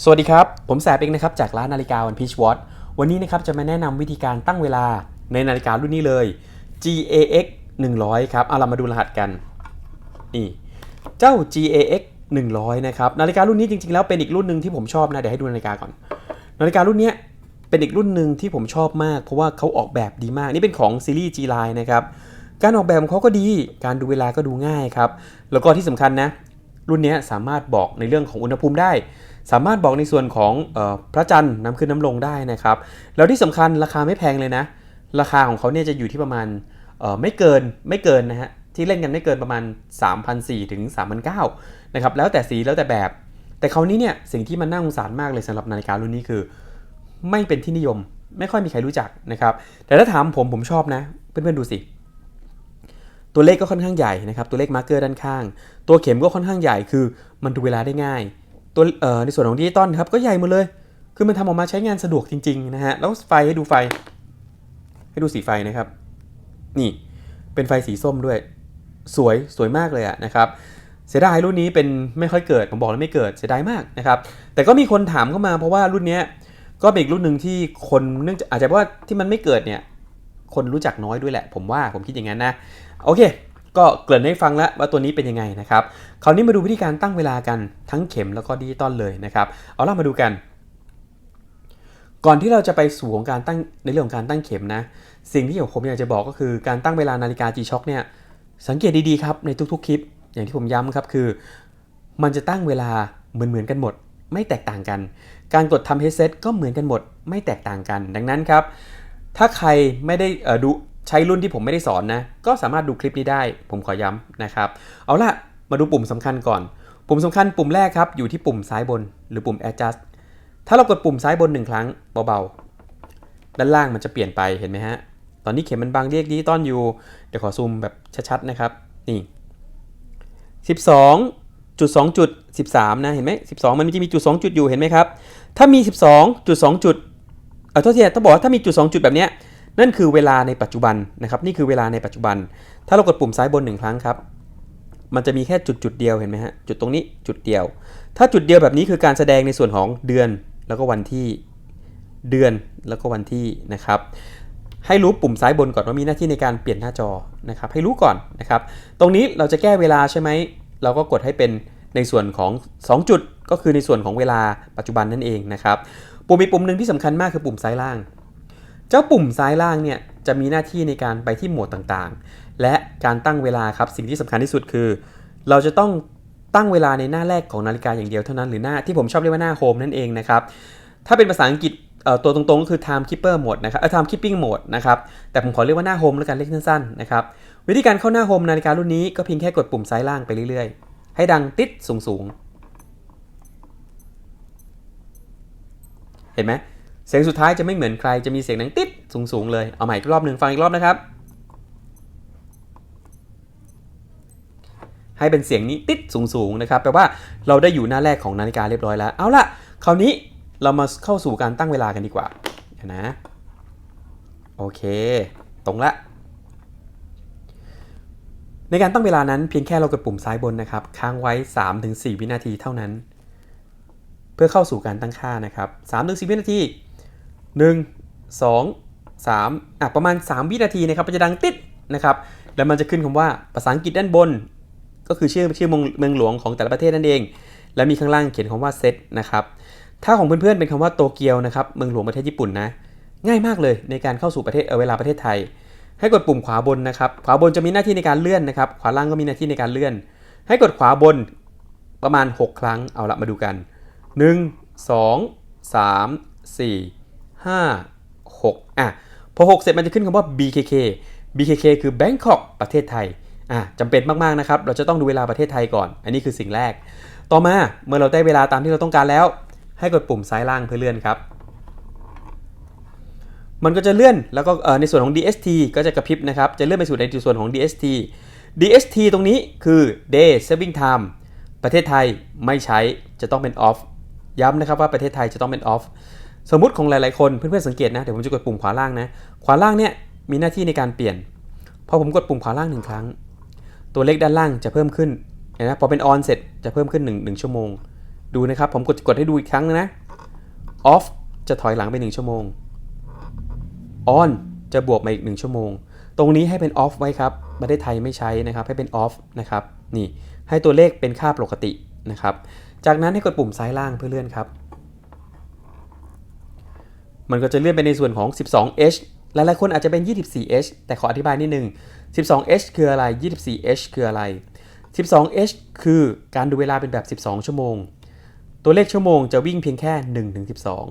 สวัสดีครับ ผมแสบเองนะครับจากร้านนาฬิกาวันพีชวอตวันนี้นะครับจะมาแนะนำวิธีการตั้งเวลาในนาฬิการุ่นนี้เลย GAX 100 ครับ เอาเรามาดูรหัสกัน นี่ เจ้า GAX 100 นะครับ นาฬิการุ่นนี้จริงๆแล้วเป็นอีกรุ่นหนึ่งที่ผมชอบนะ เดี๋ยวให้ดูนาฬิกาก่อน นาฬิการุ่นเนี้ยเป็นอีกรุ่นหนึ่งที่ผมชอบมาก เพราะว่าเขาออกแบบดีมาก นี่เป็นของซีรีส์ G Line นะครับ การออกแบบของเขาก็ดี การดูเวลาก็ดูง่ายครับ แล้วก็ที่สำคัญนะ รุ่นเนี้ยสามารถบอกในเรื่องของอุณหภูมิได้ สามารถบอกในส่วนของออพระจันทร์น้ำขึ้นน้ำลงได้นะครับ แล้วที่สำคัญราคาไม่แพงเลยนะ ราคาของเขาเนี่ยจะอยู่ที่ประมาณไม่เกินไม่เกินนะฮะที่เล่นกันไม่เกินประมาณ3,400ถึง3,900นะครับแล้วแต่สีแล้วแต่แบบ แต่คราวนี้เนี่ยสิ่งที่มันน่าสงสารมากเลยสำหรับนาฬิการุ่นนี้คือ ไม่เป็นที่นิยมไม่ค่อยมีใครรู้จักนะครับแต่ถ้าถามผมผมชอบนะ เพื่อนๆดูสิตัวเลขก็ค่อนข้างใหญ่นะครับตัวเลขมาร์กเกอร์ด้านข้าง ตัวเข็มก็ค่อนข้างใหญ่คือมันดูเวลาได้ง่าย ตัวในส่วนของดิจิตอลครับก็ใหญ่หมดเลย คือมันทำออกมาใช้งานสะดวกจริงๆนะฮะ แล้วไฟให้ดูไฟ ให้ดูสีไฟนะครับ นี่เป็นไฟสีส้มด้วย สวยสวยมากเลยอะนะครับเสียดายรุ่นนี้เป็นไม่ค่อยเกิด ผมบอกแล้วไม่เกิดเสียดายมากนะครับ แต่ก็มีคนถามเข้ามาเพราะว่ารุ่นนี้ก็เป็นอีกรุ่นหนึ่งที่คนเนื่องจากอาจจะเพราะว่าที่มันไม่เกิดเนี่ยคนรู้จักน้อยด้วยแหละ ผมว่าผมคิดอย่างนั้นนะ โอเค ก็เกริ่นให้ฟังแล้วว่าตัวนี้เป็นยังไงนะครับคราวนี้มาดูวิธีการตั้งเวลากันทั้งเข็มแล้วก็ดิจิตอลเลยนะครับ เอาล่ะมาดูกัน ก่อนที่เราจะไปสู่ของการตั้งในเรื่องของการตั้งเข็มนะ สิ่งที่ผมอยากจะบอกก็คือการตั้งเวลานาฬิกา G-Shock เนี่ยสังเกตดีๆครับในทุกๆคลิป อย่างที่ผมย้ำครับคือ มันจะตั้งเวลาเหมือนๆกันหมด ไม่แตกต่างกัน การกดทำเฮดเซตก็เหมือนกันหมด ไม่แตกต่างกัน ดังนั้นครับถ้าใครไม่ได้ดู ใช้รุ่นที่ผมไม่ได้สอนนะ ก็สามารถดูคลิปนี้ได้ ผมขอย้ำนะครับ เอาล่ะ มาดูปุ่มสำคัญก่อน ปุ่มสำคัญปุ่มแรกครับ อยู่ที่ปุ่มซ้ายบน หรือปุ่ม adjust ถ้าเรากดปุ่มซ้ายบนหนึ่งครั้งเบาๆ ด้านล่างมันจะเปลี่ยนไปเห็นไหมฮะ ตอนนี้เข็มมันบางเรียกดิจิตอลอยู่ เดี๋ยวขอซูมแบบชัดๆนะครับ นี่ 12จุด2จุด13 นะเห็นไหม12 มันจะมีจุด2จุดอยู่เห็นไหมครับ ถ้ามี 12จุด2จุด เออโทษทีต้องบอกว่าถ้ามีจุด2จุดแบบเนี้ย นั่นคือเวลาในปัจจุบันนะครับ นี่คือเวลาในปัจจุบัน ถ้าเรากดปุ่มซ้ายบนหนึ่งครั้งครับ มันจะมีแค่จุดจุดเดียวเห็นไหมฮะ จุดตรงนี้จุดเดียว ถ้าจุดเดียวแบบนี้คือการแสดงในส่วนของเดือนแล้วก็วันที่ เดือนแล้วก็วันที่นะครับ ให้รู้ปุ่มซ้ายบนก่อนว่ามีหน้าที่ในการเปลี่ยนหน้าจอนะครับ ให้รู้ก่อนนะครับ ตรงนี้เราจะแก้เวลาใช่ไหม เราก็กดให้เป็นในส่วนของ 2 จุดก็คือในส่วนของเวลาปัจจุบันนั่นเองนะครับ ปุ่มอีกปุ่มหนึ่งที่สำคัญมากคือปุ่มซ้ายล่าง เจ้าปุ่มซ้ายล่างเนี่ยจะมีหน้าที่ในการไปที่โหมดต่างๆ และการตั้งเวลาครับสิ่งที่สำคัญที่สุดคือ เราจะต้องตั้งเวลาในหน้าแรกของนาฬิกาอย่างเดียวเท่านั้นหรือหน้าที่ผมชอบเรียกว่าหน้าโฮมนั่นเองนะครับถ้าเป็นภาษาอังกฤษตัวตรงๆก็คือ time keeper mode นะครับเอ่อ time keeping mode นะครับแต่ผมขอเรียกว่าหน้าโฮมแล้วกันเรียกสั้นๆนะครับวิธีการเข้าหน้าโฮมนาฬิการุ่นนี้ก็เพียงแค่กดปุ่มซ้ายล่างไปเรื่อยๆ ให้ดังติดสูงๆ เห็นไหม สียงสุดท้ายจะไม่เหมือนใครจะมีเสียงดังติดสูงๆเลย เอาใหม่อีกรอบหนึ่งฟังอีกรอบนะครับ ให้เป็นเสียงนี้ติดสูงๆนะครับแปลว่าเราได้อยู่หน้าแรกของนาฬิกาเรียบร้อยแล้ว เอาล่ะ คราวนี้เรามาเข้าสู่การตั้งเวลากันดีกว่านะโอเค ตรงละ ในการตั้งเวลานั้นเพียงแค่เรากดปุ่มซ้ายบนนะครับ ค้างไว้ 3-4 วินาทีเท่านั้น เพื่อเข้าสู่การตั้งค่านะครับ3-4วินาที 1 2 3อะประมาณ 3 วินาทีนะครับมันจะดังติดนะครับแล้วมันจะขึ้นคำว่าภาษาอังกฤษด้านบน ก็คือชื่อชื่อเมืองเมืองหลวงของแต่ละประเทศนั่นเอง และมีข้างล่างเขียนคำว่าเซตนะครับถ้าของเพื่อนๆเป็นคำว่าโตเกียวนะครับเมืองหลวงประเทศญี่ปุ่นนะง่ายมากเลยในการเข้าสู่ประเทศเเวลาประเทศไทย ให้กดปุ่มขวาบนนะครับขวาบนจะมีหน้าที่ในการเลื่อนนะครับขวาล่างก็มีหน้าที่ในการเลื่อน ให้กดขวาบนประมาณ 6 ครั้งเอาละมาดูกัน 1 2 3 4 5 6อะพอ 6 เสร็จมันจะขึ้นคำว่า BKK BKK คือ Bangkok ประเทศไทยอะจำเป็นมาก ๆ นะครับ เราจะต้องดูเวลาประเทศไทยก่อน อันนี้คือสิ่งแรก ต่อมาเมื่อเราได้เวลาตามที่เราต้องการแล้ว ให้กดปุ่มซ้ายล่างเพื่อเลื่อนครับ มันก็จะเลื่อนแล้วก็ในส่วนของ DST ก็จะกระพริบนะครับ จะเลื่อนไปสู่ในส่วนของ DST DST ตรงนี้คือ Day Saving Time ประเทศไทยไม่ใช้จะต้องเป็น off ย้ำนะครับว่าประเทศไทยจะต้องเป็น off สมมุติของหลายๆคนเพื่อนๆสังเกตนะเดี๋ยวผมจะกดปุ่มขวาล่างนะขวาล่างเนี่ยมีหน้าที่ในการเปลี่ยนพอผมกดปุ่มขวาล่างหนึ่งครั้ง ตัวเลขด้านล่างจะเพิ่มขึ้นเห็นไหมพอเป็น on เสร็จจะเพิ่มขึ้น1 1ชั่วโมง ดูนะครับผมกดกดให้ดูอีกครั้งนะ off จะถอยหลังไป 1 ชั่วโมง on จะบวกมาอีก 1 ชั่วโมง ตรงนี้ให้เป็น off ไว้ครับประเทศไทยไม่ใช้นะครับให้เป็น off นะครับนี่ให้ตัวเลขเป็นค่าปกตินะครับจากนั้นให้กดปุ่มซ้ายล่างเพื่อเลื่อนครับ มันก็จะเลื่อนไปในส่วนของ 12h หลายๆคนอาจจะเป็น 24h แต่ขออธิบายนิดนึง 12h คืออะไร 24h คืออะไร 12h คือการดูเวลาเป็นแบบ 12 ชั่วโมง ตัวเลขชั่วโมงจะวิ่งเพียงแค่1ถึง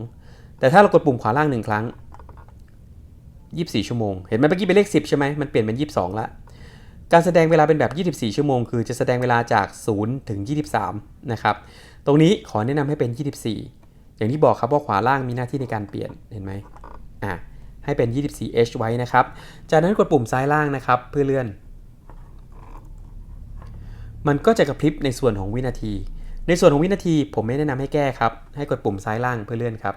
12 แต่ถ้าเรากดปุ่มขวาล่าง1ครั้ง 24 ชั่วโมง เห็นไหมเมื่อกี้เป็นเลข 10 ใช่ไหมมันเปลี่ยนเป็น 22ละการแสดงเวลาเป็นแบบ 24 ชั่วโมง คือจะแสดงเวลาจาก 0 ถึง 23 นะครับ ตรงนี้ขอแนะนำให้เป็น 24 อย่างที่บอกครับว่าขวาล่างมีหน้าที่ในการเปลี่ยนเห็นไหมอะให้เป็น 24h ไว้นะครับ จากนั้นกดปุ่มซ้ายล่างนะครับเพื่อเลื่อน มันก็จะกระพริบในส่วนของวินาที ในส่วนของวินาทีผมไม่แนะนำให้แก้ครับ ให้กดปุ่มซ้ายล่างเพื่อเลื่อนครับ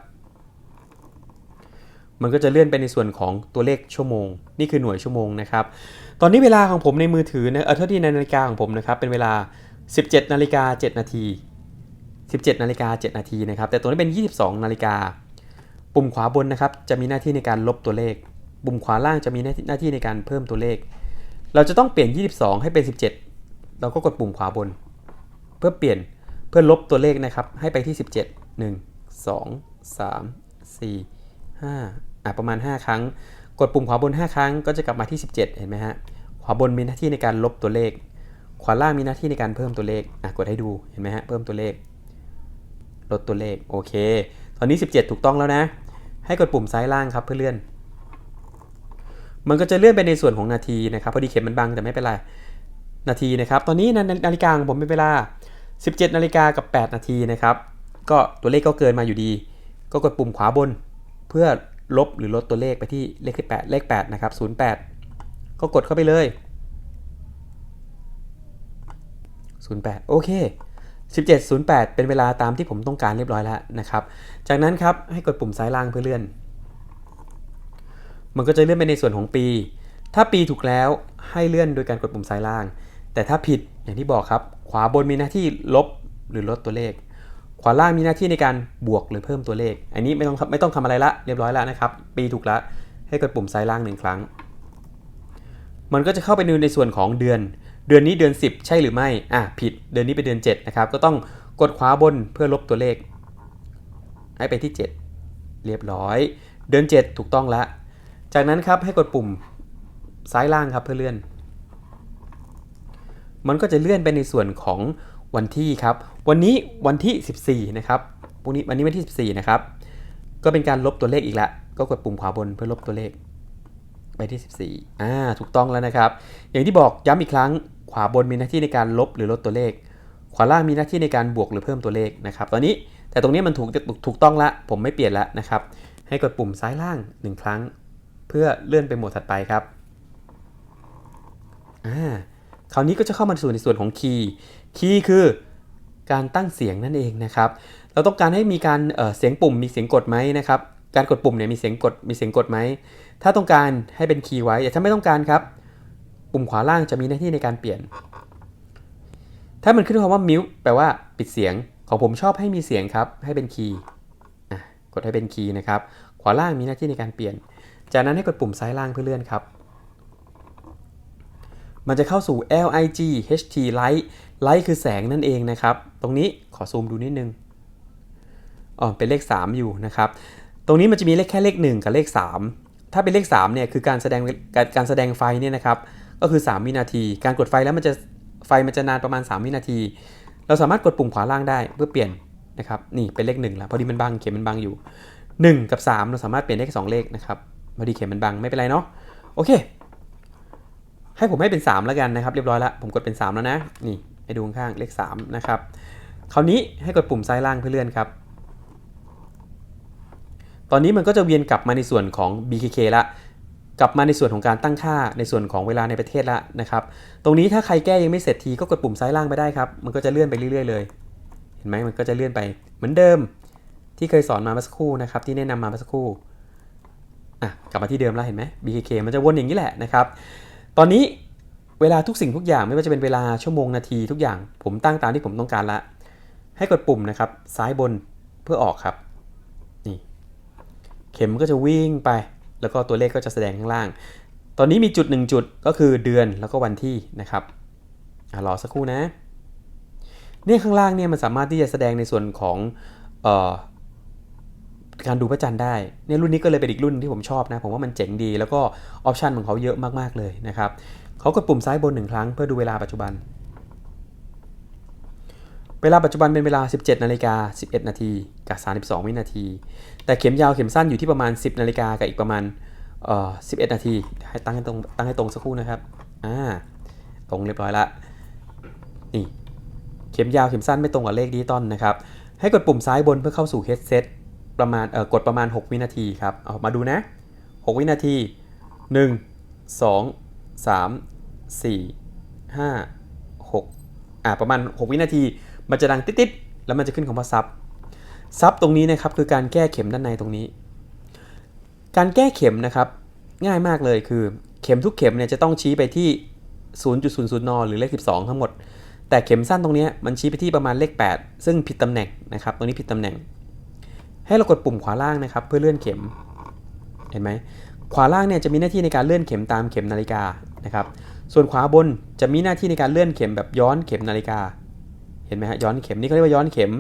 มันก็จะเลื่อนไปในส่วนของตัวเลขชั่วโมง นี่คือหน่วยชั่วโมงนะครับ ตอนนี้เวลาของผมในมือถือนะเออเท่าที่ในนาฬิกาของผมนะครับเป็นเวลา 17นาฬิกา7นาที 17นาฬิกา7นาทีนะครับ แต่ตัวนี้เป็น 22นาฬิกา ปุ่มขวาบนนะครับ จะมีหน้าที่ในการลบตัวเลข ปุ่มขวาล่างจะมีหน้าที่ในการเพิ่มตัวเลข เราจะต้องเปลี่ยน 22 ให้เป็น 17 เราก็กดปุ่มขวาบน เพื่อเปลี่ยนเพื่อลบตัวเลขนะครับ ให้ไปที่ 17 1 2 3 4 5อะประมาณ 5 ครั้ง กดปุ่มขวาบน 5 ครั้งก็จะกลับมาที่ 17 เห็นไหมฮะ ขวาบนมีหน้าที่ในการลบตัวเลข ขวาล่างมีหน้าที่ในการเพิ่มตัวเลขอะกดให้ดู เห็นไหมฮะ เพิ่มตัวเลข ลดตัวเลขโอเค ตอนนี้ 17 ถูกต้องแล้วนะ ให้กดปุ่มซ้ายล่างครับเพื่อเลื่อน มันก็จะเลื่อนไปในส่วนของนาทีนะครับ พอดีเข็มมันบังแต่ไม่เป็นไร นาทีนะครับ ตอนนี้นาฬิกาของผมเป็นเวลา 17 นาฬิกากับ 8 นาทีนะครับ ก็ตัวเลขก็เกินมาอยู่ดี ก็กดปุ่มขวาบน เพื่อลบหรือลดตัวเลขไปที่เลขที่8เลข 8 นะครับ 08 ก็กดเข้าไปเลย 08 โอเค 1708 เป็นเวลาตามที่ผมต้องการเรียบร้อยแล้วนะครับ จากนั้นครับให้กดปุ่มซ้ายล่างเพื่อเลื่อน มันก็จะเลื่อนไปในส่วนของปี ถ้าปีถูกแล้วให้เลื่อนโดยการกดปุ่มซ้ายล่าง แต่ถ้าผิดอย่างที่บอกครับ ขวาบนมีหน้าที่ลบหรือลดตัวเลข ขวาล่างมีหน้าที่ในการบวกหรือเพิ่มตัวเลข อันนี้ไม่ต้องไม่ต้องทำอะไรละเรียบร้อยแล้วนะครับ ปีถูกแล้วให้กดปุ่มซ้ายล่างหนึ่งครั้ง มันก็จะเข้าไปดูในส่วนของเดือน เดือนนี้เดือน 10 ใช่หรือไม่ อะผิด เดือนนี้เป็นเดือน7นะครับ ก็ต้องกดขวาบนเพื่อลบตัวเลข ให้ไปที่ 7 เรียบร้อย เดือน 7 ถูกต้องแล้วจากนั้นครับให้กดปุ่มซ้ายล่างครับเพื่อเลื่อน มันก็จะเลื่อนไปในส่วนของวันที่ครับ วันนี้วันที่ 14 นะครับพรุ่งนี้วันนี้วันที่ 14 นะครับ ก็เป็นการลบตัวเลขอีกล้วก็กดปุ่มขวาบนเพื่อลบตัวเลขไปที่ 14 อ่า ถูกต้องแล้วนะครับ อย่างที่บอกย้ำอีกครั้ง ขวาบนมีหน้าที่ในการลบหรือลดตัวเลข ขวาล่างมีหน้าที่ในการบวกหรือเพิ่มตัวเลขนะครับ ตอนนี้แต่ตรงนี้มันถูกถูกต้องละ ผมไม่เปลี่ยนละนะครับ ให้กดปุ่มซ้ายล่าง 1 ครั้ง เพื่อเลื่อนไปโหมดถัดไปครับ อ่า คราวนี้ก็จะเข้ามาสู่ในส่วนของคีย์ คีย์คือการตั้งเสียงนั่นเองนะครับ เราต้องการให้มีการเเสียงปุ่มมีเสียงกดไหมนะครับ การกดปุ่มเนี่ยมีเสียงกดมีเสียงกดไหม ถ้าต้องการให้เป็นคีย์ไว้แต่ถ้าไม่ต้องการครับ ปุ่มขวาล่างจะมีหน้าที่ในการเปลี่ยน ถ้ามันขึ้นคำว่า mute แปลว่าปิดเสียง ของผมชอบให้มีเสียงครับ ให้เป็นคีย์กดให้เป็นคีย์นะครับ ขวาล่างมีหน้าที่ในการเปลี่ยน จากนั้นให้กดปุ่มซ้ายล่างเพื่อเลื่อนครับ มันจะเข้าสู่ LIG HT Light Light คือแสงนั่นเองนะครับ ตรงนี้ขอซูมดูนิดนึง อ๋อ เป็นเลข 3 อยู่นะครับ ตรงนี้มันจะมีเลขแค่เลข 1 กับเลข 3 ถ้าเป็นเลข3เนี่ยคือการแสดงการการแสดงไฟเนี่ยนะครับ ก็คือ 3 วินาที การกดไฟแล้วมันจะไฟมันจะนานประมาณ 3 วินาที เราสามารถกดปุ่มขวาล่างได้เพื่อเปลี่ยนนะครับนี่เป็นเลข1แล้วพอดีมันบังเข็มมันบังอยู่ 1 กับ 3 เราสามารถเปลี่ยนได้แค่2เลขนะครับพอดีเข็มมันบังไม่เป็นไรเนาะโอเค ให้ผมให้เป็น 3 แล้วกันนะครับ เรียบร้อยแล้วผมกดเป็น 3 แล้วนะนี่ให้ดูข้างเลข3นะครับคราวนี้ให้กดปุ่มซ้ายล่างเพื่อเลื่อนครับ ตอนนี้มันก็จะเวียนกลับมาในส่วนของ BKK ละ กลับมาในส่วนของการตั้งค่าในส่วนของเวลาในประเทศละนะครับ ตรงนี้ถ้าใครแก้ยังไม่เสร็จทีก็กดปุ่มซ้ายล่างไปได้ครับ มันก็จะเลื่อนไปเรื่อยๆเลย เห็นไหมมันก็จะเลื่อนไปเหมือนเดิมที่เคยสอนมาเมื่อสักครู่นะครับ ที่แนะนำมาเมื่อสักครู่อะกลับมาที่เดิมแล้วเห็นไหม BKK มันจะวนอย่างนี้แหละนะครับ ตอนนี้เวลาทุกสิ่งทุกอย่างไม่ว่าจะเป็นเวลาชั่วโมงนาทีทุกอย่าง ผมตั้งตามที่ผมต้องการละ ให้กดปุ่มนะครับ ซ้ายบนเพื่อออกครับนี่เข็มก็จะวิ่งไป แล้วก็ตัวเลขก็จะแสดงข้างล่าง ตอนนี้มีจุดหนึ่งจุดก็คือเดือนแล้วก็วันที่นะครับอรอสักครู่นะเนี่ยข้างล่างเนี่ยมันสามารถที่จะแสดงในส่วนของออการดูพระจันทร์ได้เนี่ยรุ่นนี้ก็เลยเป็นอีกรุ่นที่ผมชอบนะ ผมว่ามันเจ๋งดี แล้วก็ออปชันของเขาเยอะมากๆเลยนะครับเขากดปุ่มซ้ายบนหนึ่งครั้งเพื่อดูเวลาปัจจุบัน เวลาปัจจุบันเป็นเวลา 17นาฬิกา11 นาทีกับ32 วินาที แต่เข็มยาวเข็มสั้นอยู่ที่ประมาณ 10นาฬิกากับอีกประมาณเอ่อ11 นาที ให้ตั้งให้ตรงตั้งให้ตรงสักครู่นะครับ อ่า ตรงเรียบร้อยละ นี่ เข็มยาวเข็มสั้นไม่ตรงกับเลขดิจิตอลนะครับ ให้กดปุ่มซ้ายบนเพื่อเข้าสู่ headset ประมาณ เอ่อ กดประมาณ 6 วินาทีครับ เอามาดูนะ 6 วินาที 1 2 3 4 5 6 อ่า ประมาณ 6 วินาที มันจะดังติดๆแล้วมันจะขึ้นคำว่าซับซับตรงนี้นะครับคือการแก้เข็มด้านในตรงนี้ การแก้เข็มนะครับ ง่ายมากเลยคือ เข็มทุกเข็มเนี่ยจะต้องชี้ไปที่ 0.00นหรือเลข 12 ทั้งหมด แต่เข็มสั้นตรงนี้มันชี้ไปที่ประมาณเลข 8 ซึ่งผิดตำแหน่งนะครับตรงนี้ผิดตำแหน่ง ให้เรากดปุ่มขวาล่างนะครับ เพื่อเลื่อนเข็มเห็นไหมขวาล่างเนี่ยจะมีหน้าที่ในการเลื่อนเข็มตามเข็มนาฬิกานะครับส่วนขวาบนจะมีหน้าที่ในการเลื่อนเข็มแบบย้อนเข็มนาฬิกา ห็นไหมฮะย้อนเข็มนี่เขาเรียกว่าย้อนเข็ม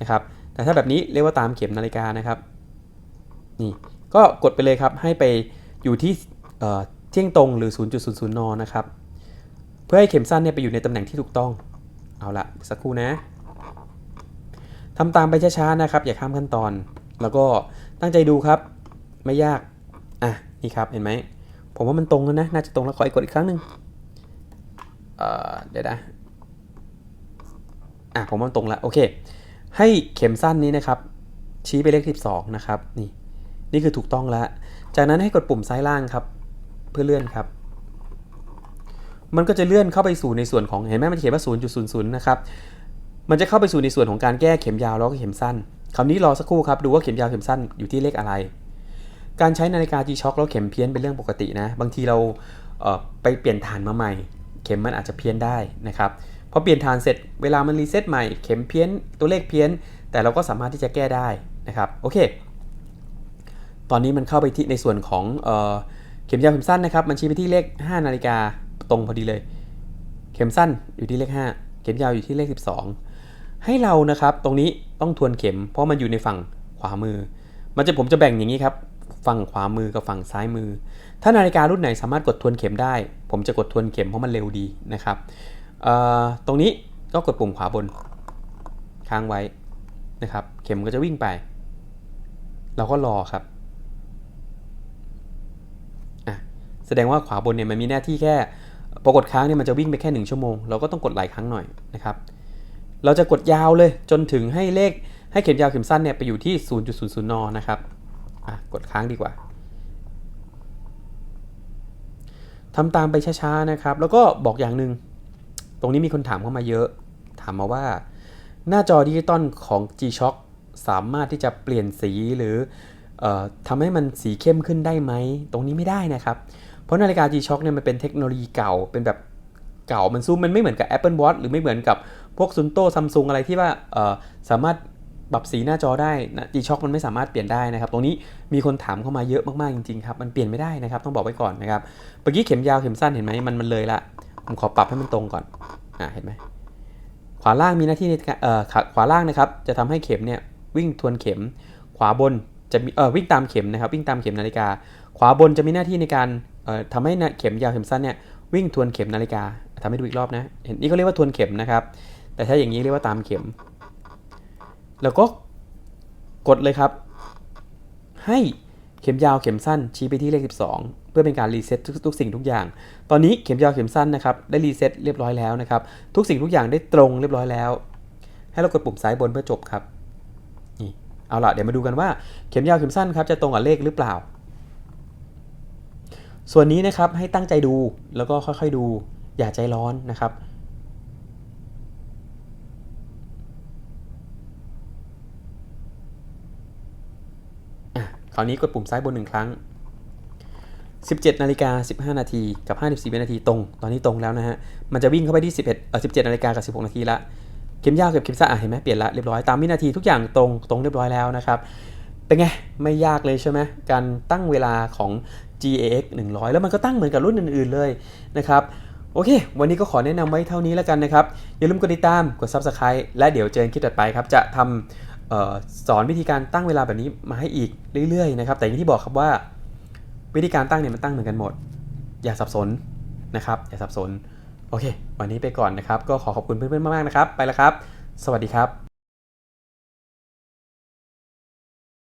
นะครับ แต่ถ้าแบบนี้เรียกว่าตามเข็มนาฬิกานะครับนี่ก็กดไปเลยครับให้ไปอยู่ที่เที่ยงตรงหรือ 0.00นนะครับ เพื่อให้เข็มสั้นเนี่ยไปอยู่ในตำแหน่งที่ถูกต้อง เอาละสักครู่นะทำตามไปช้าๆนะครับ อย่าข้ามขั้นตอน แล้วก็ตั้งใจดูครับ ไม่ยากอะนี่ครับเห็นไหมผมว่ามันตรงแล้วนะ น่าจะตรงแล้วขออีกกดอีกครั้งหนึ่งเเดี๋ยวนะ อะผมว่ามันตรงแล้วโอเค ให้เข็มสั้นนี้นะครับ ชี้ไปเลข 12 นะครับ นี่ นี่คือถูกต้องแล้ว จากนั้นให้กดปุ่มซ้ายล่างครับ เพื่อเลื่อนครับ มันก็จะเลื่อนเข้าไปสู่ในส่วนของเห็นไหมมันเขียนว่า 0.00 นะครับ มันจะเข้าไปสู่ในส่วนของการแก้เข็มยาวแล้วก็เข็มสั้นคราวนี้รอสักครู่ครับ ดูว่าเข็มยาวเข็มสั้นอยู่ที่เลขอะไร การใช้นาฬิกา G-Shock แล้วเข็มเพี้ยนเป็นเรื่องปกตินะ บางทีเราเไปเปลี่ยนฐานมาใหม่ เข็มมันอาจจะเพี้ยนได้นะครับ พอเปลี่ยนฐานเสร็จเวลามันรีเซ็ตใหม่เข็มเพี้ยนตัวเลขเพี้ยน แต่เราก็สามารถที่จะแก้ได้นะครับโอเค ตอนนี้มันเข้าไปที่ในส่วนของเออเข็มยาวเข็มสั้นนะครับมันชี้ไปที่เลข 5 นาฬิกาตรงพอดีเลย เข็มสั้นอยู่ที่เลข 5 เข็มยาวอยู่ที่เลข 12 ให้เรานะครับตรงนี้ต้องทวนเข็ม เพราะมันอยู่ในฝั่งขวามือ มันจะผมจะแบ่งอย่างนี้ครับฝั่งขวามือกับฝั่งซ้ายมือ ถ้านาฬิการุ่นไหนสามารถกดทวนเข็มได้ ผมจะกดทวนเข็มเพราะมันเร็วดีนะครับ ตรงนี้ก็กดปุ่มขวาบนค้างไว้นะครับ เข็มก็จะวิ่งไป เราก็รอครับแสดงว่าขวาบนเนี่ยมันมีหน้าที่แค่พอกดค้างเนี่ยมันจะวิ่งไปแค่ 1 ชั่วโมง เราก็ต้องกดหลายครั้งหน่อยนะครับ เราจะกดยาวเลยจนถึงให้เลขให้เข็มยาวเข็มสั้นเนี่ยไปอยู่ที่ 0.00 น นะครับกดค้างดีกว่าทำตามไปช้าๆนะครับ แล้วก็บอกอย่างหนึ่ง ตรงนี้มีคนถามเข้ามาเยอะ ถามมาว่า หน้าจอดิจิตอลของ G-Shock สามารถที่จะเปลี่ยนสีหรือออทำให้มันสีเข้มขึ้นได้ไหม ตรงนี้ไม่ได้นะครับ เพราะนาฬิกา G-Shock เนี่ยมันเป็นเทคโนโลยีเก่า เป็นแบบเก่า มันซูมมันไม่เหมือนกับ Apple Watch หรือไม่เหมือนกับพวกซุนโต้ซัมซุงอะไรที่ว่าสามารถปรับสีหน้าจอได้นะ G-Shock มันไม่สามารถเปลี่ยนได้นะครับ ตรงนี้มีคนถามเข้ามาเยอะมากๆจริงๆครับ มันเปลี่ยนไม่ได้นะครับ ต้องบอกไว้ก่อนนะครับ เมื่อกี้เข็มยาวเข็มสั้นเห็นไหมมันมันเลยละ ผมขอปรับให้มันตรงก่อนอ่าเห็นไหมขวาล่างมีหน้าที่ในการเอ่อขวาล่างนะครับ จะทำให้เข็มเนี่ยวิ่งทวนเข็ม ขวาบนจะมีเอ่อวิ่งตามเข็มนะครับ วิ่งตามเข็มนาฬิกา ขวาบนจะมีหน้าที่ในการเอ่อทำให้เข็มยาวเข็มสั้นเนี่ยวิ่งทวนเข็มนาฬิกาทำให้ดูอีกรอบนะเห็นนี่เขาเรียกว่าทวนเข็มนะครับ แต่ถ้าอย่างนี้เรียกว่าตามเข็ม แล้วก็กดเลยครับ ให้เข็มยาวเข็มสั้นชี้ไปที่เลข 12 เพื่อเป็นการรีเซ็ตทุกสิ่งทุกอย่าง ตอนนี้เข็มยาวเข็มสั้นนะครับได้รีเซ็ตเรียบร้อยแล้วนะครับ ทุกสิ่งทุกอย่างได้ตรงเรียบร้อยแล้ว ให้เรากดปุ่มซ้ายบนเพื่อจบครับนี่เอาล่ะเดี๋ยวมาดูกันว่าเข็มยาวเข็มสั้นครับจะตรงกับเลขหรือเปล่า ส่วนนี้นะครับให้ตั้งใจดูแล้วก็ค่อยๆดูอย่าใจร้อนนะครับคราวนี้กดปุ่มซ้ายบนหนึ่งครั้ง 17นาฬิกา15 นาทีกับ 54 วินาทีตรง ตอนนี้ตรงแล้วนะฮะ มันจะวิ่งเข้าไปที่ 11เอ่อ17นาฬิกากับ 16 นาทีละ เข็มยาวกับเข็มสั้นอะเห็นไหมเปลี่ยนละเรียบร้อย ตามวินาทีทุกอย่างตรงตรงเรียบร้อยแล้วนะครับ เป็นไง ไม่ยากเลยใช่ไหมการตั้งเวลาของ GAX 100 แล้วมันก็ตั้งเหมือนกับรุ่นอื่น ๆเลยนะครับโอเค วันนี้ก็ขอแนะนำไว้เท่านี้แล้วกันนะครับ อย่าลืมกดติดตาม กด Subscribe และเดี๋ยวเจอกันคลิปถัดไปครับ จะทำออสอนวิธีการตั้งเวลาแบบนี้มาให้อีกเรื่อยๆนะครับ แต่อย่างที่บอกครับว่า วิธีการตั้งเนี่ยมันตั้งเหมือนกันหมด อย่าสับสนนะครับ อย่าสับสน โอเค วันนี้ไปก่อนนะครับ ก็ขอขอบคุณเพื่อนๆมากๆนะครับ ไปแล้วครับ สวัสดีครับ